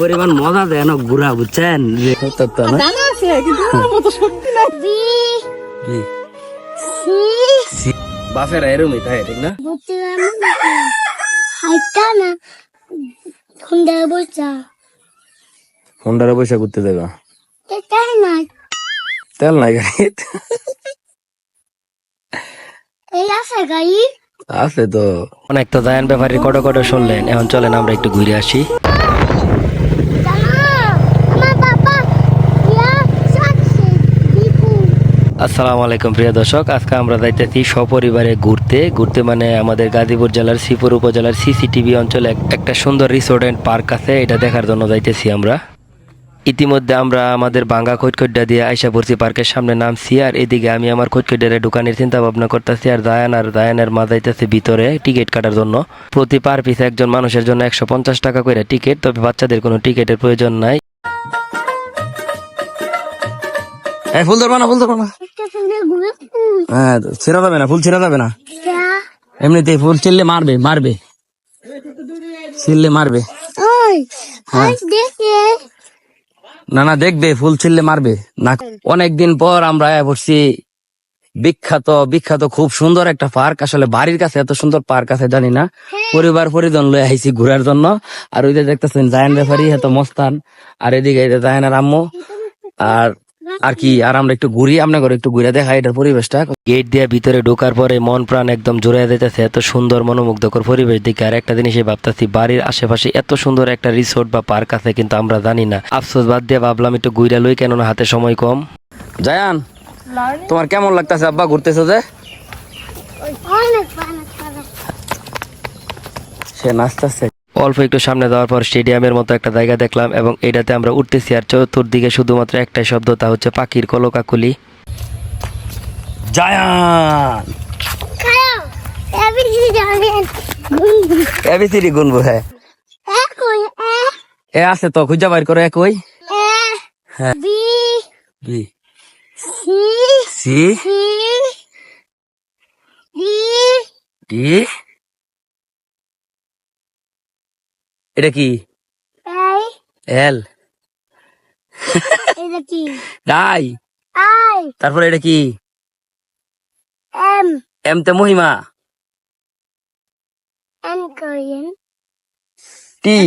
পরিমাণ মজা দেয় না ঘুরা বুঝছেন? যে তো তো না? জানা আছে কিন্তু আমার মতো শক্তি নাই। বি কি? সি বাপেরা এরমই তাই ঠিক না? বুঝতে হাইটা না খুন্দা বলছা হোন্ডারে পয়সা করতে দেবা তেল নাই গাড়ি এই আছে গাড়ি? আছে তো। অনেক তো জায়ান ব্যাপারী কটো কটো শুনলেন এখন চলেন আমরা একটু ঘুরে আসি জানা আমার বাবা ইয়া সাথে দীপু আসসালামু আলাইকুম প্রিয় দর্শক, আজকে আমরা যাইতেছি সপরিবারে ঘুরতে। ঘুরতে মানে আমাদের গাজীপুর জেলার শ্রীপুর উপজেলার সিসিটিভি অঞ্চলে একটা সুন্দর রিসোর্ট অ্যান্ড পার্ক আছে, এটা দেখার জন্য যাইতেছি আমরা। ইতিমধ্যে আমরা আমাদের বাঙ্গা খোঁজখোড্ডা দিয়ে আইসা পড়ছি পার্কের সামনে নামছি, আর এদিকে আমি আমার খোঁজখোড্ডারে দোকানের চিন্তা ভাবনা করতেছি, আর জায়ান আর জায়ানের মা যাইতেছে ভিতরে টিকিট কাটার জন্য। প্রতি পার পিস একজন মানুষের জন্য একশো পঞ্চাশ টাকা করে টিকিট, তবে বাচ্চাদের কোনো টিকিটের প্রয়োজন নাই। ফুল ধরবা না ফুল ধরবা না। হ্যাঁ ছেড়া যাবে না ফুল ছেড়া যাবে না। এমনিতে ফুল ছিললে মারবে মারবে। ছিললে মারবে। ওই না না দেখবে ফুল ছিললে মারবে। না অনেকদিন পর আমরা পড়ছি বিখ্যাত বিখ্যাত খুব সুন্দর একটা পার্ক। আসলে বাড়ির কাছে এত সুন্দর পার্ক আছে জানি না। পরিবার পরিজন লয়ে আইছি ঘুরার জন্য। আর ওই যে দেখতেছেন জায়ান ব্যাপারী এত মস্তান। আর এদিকে জায়ানের আম্মু। আর আর কি আর আমরা একটু ঘুরি আপনার ঘরে একটু ঘুরে দেখা এটার পরিবেশটা। গেট দিয়ে ভিতরে ঢোকার পরে মন প্রাণ একদম জোরে যাইতেছে এত সুন্দর মনোমুগ্ধকর পরিবেশ দেখে। আর একটা জিনিসই ভাবতেছি বাড়ির আশেপাশে এত সুন্দর একটা রিসোর্ট বা পার্ক আছে কিন্তু আমরা জানি না। আফসোস বাদ দিয়ে ভাবলাম একটু ঘুরে লই কেননা হাতে সময় কম। জায়ান তোমার কেমন লাগতেছে আব্বা ঘুরতেছো যে? সে নাচতেছে। অল্প একটু সামনে যাওয়ার পর স্টেডিয়ামের মতো একটা জায়গা দেখলাম এবং এটাতে আমরা উঠতেছি আর চতুর্দিকে শুধুমাত্র একটাই শব্দ তা হচ্ছে পাখির কলকাকুলি। এবিসিডি গুনবো হ্যাঁ। এ এ আছে তো খুঁজা বাইর করে একই। হ্যাঁ। B. B. C. C. C. D. এটা কি? এল। এটা কি? ডাই আই। তারপরে এটা কি? এম। এম তে মহিমা। N Korean. টি।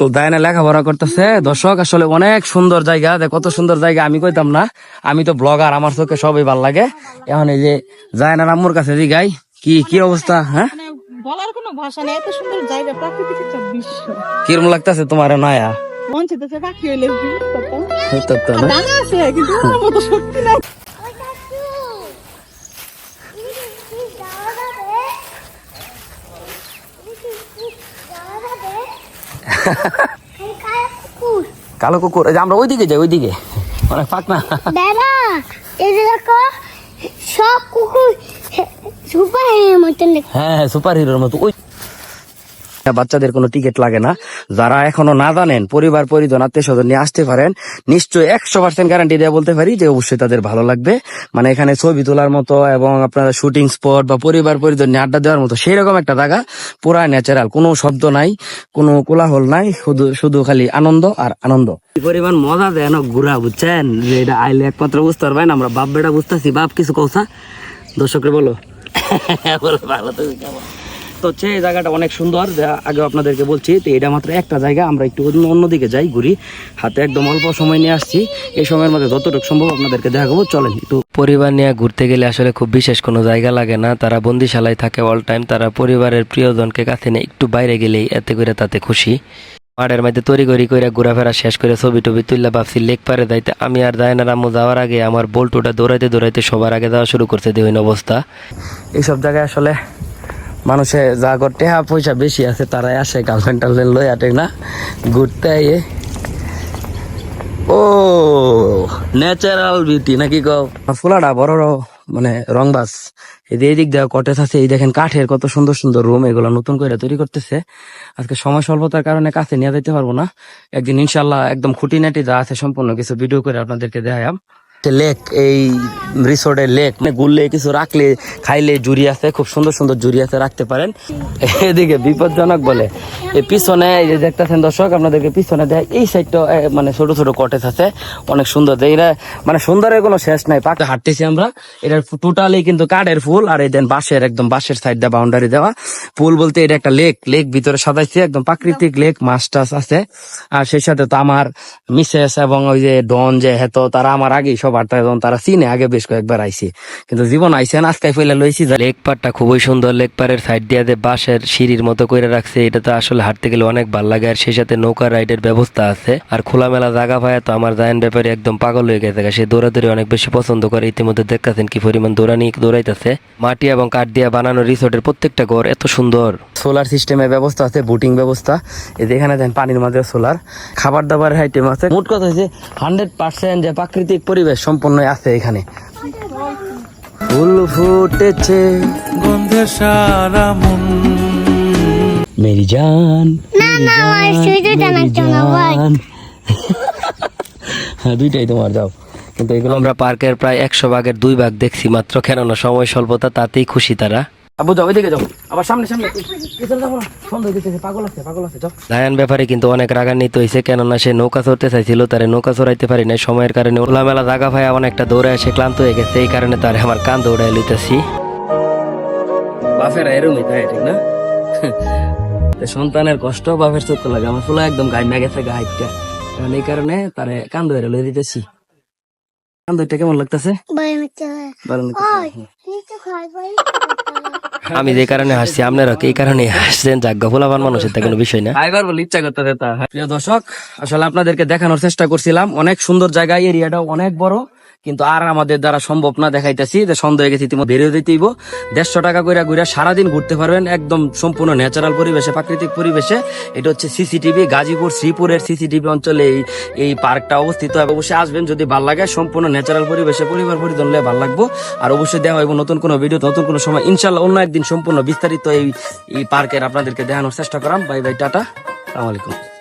তো দায়না লেখাপড়া করতেছে। দর্শক আসলে অনেক সুন্দর জায়গা। দেখ কত সুন্দর জায়গা আমি কইতাম না। আমি তো ব্লগার আমার চোখে সবই ভালো লাগে। এখন এই যে জায়নার আম্মুর কাছে জিগাই কি কি অবস্থা হ্যাঁ? বলার কোনো ভাষা নেই এত সুন্দর জায়গা প্রাকৃতিক একটা দৃশ্য। কিরম লাগতেছে তোমার নয়া? মন পাখি হইলে বিলিভ করতাম তো তো না। জানা আছে কিন্তু মতো শক্তি নাই। কালো কুকুর যে আমরা ওইদিকে যাই ওইদিকে। অনেক ফাঁক না দাদা এই সব কুকুর সুপার হিরোর মতন দেখতে হ্যাঁ সুপার হিরোর মতো। ওই বাচ্চাদের কোনো টিকিট লাগে না। যারা এখনও না জানেন পরিবার পরিজন আত্মীয় স্বজন নিয়ে আসতে পারেন নিশ্চয়ই একশো পার্সেন্ট গ্যারান্টি দেওয়া বলতে পারি যে অবশ্যই তাদের ভালো লাগবে। মানে এখানে ছবি তোলার মতো এবং আপনার শুটিং স্পট বা পরিবার পরিজন নিয়ে আড্ডা দেওয়ার মতো সেই রকম একটা জায়গা পুরা ন্যাচারাল কোনো শব্দ নাই কোনো কোলাহল নাই শুধু শুধু খালি আনন্দ আর আনন্দ। পরিমাণ মজা দেয় না ঘুরা বুঝছেন? যে এটা আইলে একমাত্র বুঝতে পারবেন আমরা বাপ বেটা বুঝতেছি বাপ কিছু কথা দর্শকরে বলো। তো হচ্ছে এই জায়গাটা অনেক সুন্দর আগে আপনাদেরকে বলছি, তো এটা মাত্র একটা জায়গা, আমরা একটু অন্যদিকে যাই ঘুরি। হাতে একদম অল্প সময় নিয়ে আসছি, এই সময়ের মধ্যে যতটুকু সম্ভব আপনাদেরকে দেখাবো, চলেন একটু। পরিবার নিয়ে ঘুরতে গেলে আসলে খুব বিশেষ কোনো জায়গা লাগে না, তারা বন্দিশালায় থাকে অল টাইম তারা পরিবারের প্রিয়জনকে কাছে নিয়ে একটু বাইরে গেলেই এতে করে তাতে খুশি। মাঠের মধ্যে তৈরি করি করে ঘোরাফেরা শেষ করে ছবি টবি তুললে ভাবছি লেক পারে যাইতে। আমি আর দায়নার আম্মু যাওয়ার আগে আমার বল্টুটা দৌড়াইতে দৌড়াইতে সবার আগে যাওয়া শুরু করছে দেহীন অবস্থা। এইসব জায়গায় আসলে মানুষে যা করে, টেহা পয়সা বেশি আছে, তারাই আসে, গার্লফ্রেন্ড টার্লফ্রেন্ড লই আটে না, ঘুরতে আইয়ে। ও ন্যাচারাল বিউটি নাকি কও? ফুলাটা বড় মানে রংবাস এই দিক দেওয়া কটেজ আছে, এই দেখেন কাঠের কত সুন্দর সুন্দর রুম এগুলো নতুন করে তৈরি করতেছে। আজকে সময় স্বল্পতার কারণে কাছে নিয়ে যেতে পারব না। একদিন ইনশাল্লাহ একদম খুঁটিনাটি যা আছে সম্পূর্ণ কিছু ভিডিও করে আপনাদেরকে দেখাম লেক, এই রিসোর্টের লেক। মানে গুললে কিছু রাখলে, খাইলে জুড়ি আছে, খুব সুন্দর সুন্দর জুড়ি আছে, রাখতে পারেন। এদিকে বিপজ্জনক বলে। এই পিছনে, এই যে দেখতেছেন দর্শক, আপনাদেরকে পিছনে দেয় এই সাইডটা মানে ছোট ছোট কটেজ আছে, অনেক সুন্দর। এরা মানে সুন্দরের কোনো শেষ নাই, পাকে হাঁটতেছি আমরা। এটা টোটালি কিন্তু কাঠের ফুল, আর এই দেন বাঁশের, একদম বাঁশের সাইড দিয়ে বাউন্ডারি দেওয়া। ফুল বলতে এটা একটা লেক লেক ভিতরে সাজাইছে, একদম প্রাকৃতিক লেক মাছ টাছ আছে। আর সেই সাথে তো আমার মিসেস এবং ওই যে ডন যে হেত, তারা আমার আগেই সবার তখন তারা চিনে আগে বেশ কয়েকবার আইছে। কিন্তু জীবন আইছে না আজকে ফেলে লইছি। লেক পাড়টা খুবই সুন্দর লেক পাড়ের সাইড দিয়ে যে বাঁশের সিঁড়ির মতো করে রাখছে এটা তো আসলে হাঁটতে গেলে অনেক ভালো লাগে। আর সেই সাথে নৌকা রাইডের ব্যবস্থা আছে। আর খোলামেলা জায়গা পায় তো আমার জায়ন ব্যাপারে একদম পাগল হয়ে গেছে সে দৌড়াদৌড়ি অনেক বেশি পছন্দ করে। ইতিমধ্যে দেখতেছেন কি পরিমাণ দৌড়ানি দৌড়াইতেছে। মাটি এবং কাঠ দিয়ে বানানো রিসোর্টের প্রত্যেকটা ঘর এত সুন্দর। সোলার সিস্টেমের ব্যবস্থা আছে বোটিং ব্যবস্থা। এই যে এখানে দেন পানির মাঝে সোলার। খাবার দাবার আইটেম আছে। মোট কথা হচ্ছে হান্ড্রেড পার্সেন্ট যে প্রাকৃতিক পরিবেশ। সম্পন্ন আছে এখানে। ফুল ফুটেছে। গন্ধে সারা মন। মেরি জান হ্যাঁ দুইটাই তোমার যাও। কিন্তু এগুলো আমরা পার্কের প্রায় একশো ভাগের দুই ভাগ দেখছি মাত্র কেননা সময় স্বল্পতা তাতেই খুশি তারা। আবু যাও ওইদিকে যাও। আবার সামনে সামনে। পিছনে যাব না। সন্দেহ দিতেছে পাগল আছে পাগল আছে যাও। লায়ন ব্যাপারে কিন্তু অনেক রাগান্বিত হয়েছে কেননা সে নৌকা চড়তে চাইছিল তারে নৌকা চড়াইতে পারি নাই। সময়ের কারণে খোলামেলা জায়গা ভাই অনেকটা দৌড়ে এসে ক্লান্ত হয়ে গেছে এই কারণে তার আমার কান দৌড়াই লইতেছি। বাপের এরমই তাই ঠিক না? সন্তানের কষ্ট বাপের চোখ লাগে আমার ফুলা একদম গাই না গেছে গাইটা কারণ এই কারণে তারে কান্দ এর লই দিতেছি। কান কান্দটা কেমন লাগতেছে? চলে ভালো ভাই আমি যে কারণে হাসছি, আপনারা এই কারণে হাসছেন? যাক ফুলাবান মানুষের তা কোনো বিষয় না। আইবার বলে ইচ্ছা করতে প্রিয় দর্শক, আসলে আপনাদেরকে দেখানোর চেষ্টা করছিলাম। অনেক সুন্দর জায়গা, এরিয়াটাও অনেক বড়। কিন্তু আর আমাদের দ্বারা সম্ভব না দেখাইতেছি যে সন্দেহ গেছি ইতিমধ্যে বেরিয়ে দিতেইব দেড়শো টাকা করে ঘুরে সারাদিন ঘুরতে পারবেন একদম সম্পূর্ণ ন্যাচারাল পরিবেশে, প্রাকৃতিক পরিবেশে। এটা হচ্ছে সিসিটিভি গাজীপুর, শ্রীপুরের সিসিটিভি অঞ্চলে এই এই পার্কটা অবস্থিত। হবে অবশ্যই আসবেন যদি ভালো লাগে, সম্পূর্ণ ন্যাচারাল পরিবেশে, পরিবার পরিজন ভালো লাগবো। আর অবশ্যই দেওয়া হইব নতুন কোনো ভিডিও নতুন কোনো সময়। ইনশাল্লাহ অন্য একদিন সম্পূর্ণ বিস্তারিত এই এই পার্কের আপনাদেরকে দেখানোর চেষ্টা করাম। Bye bye, tata. আসসালামু আলাইকুম।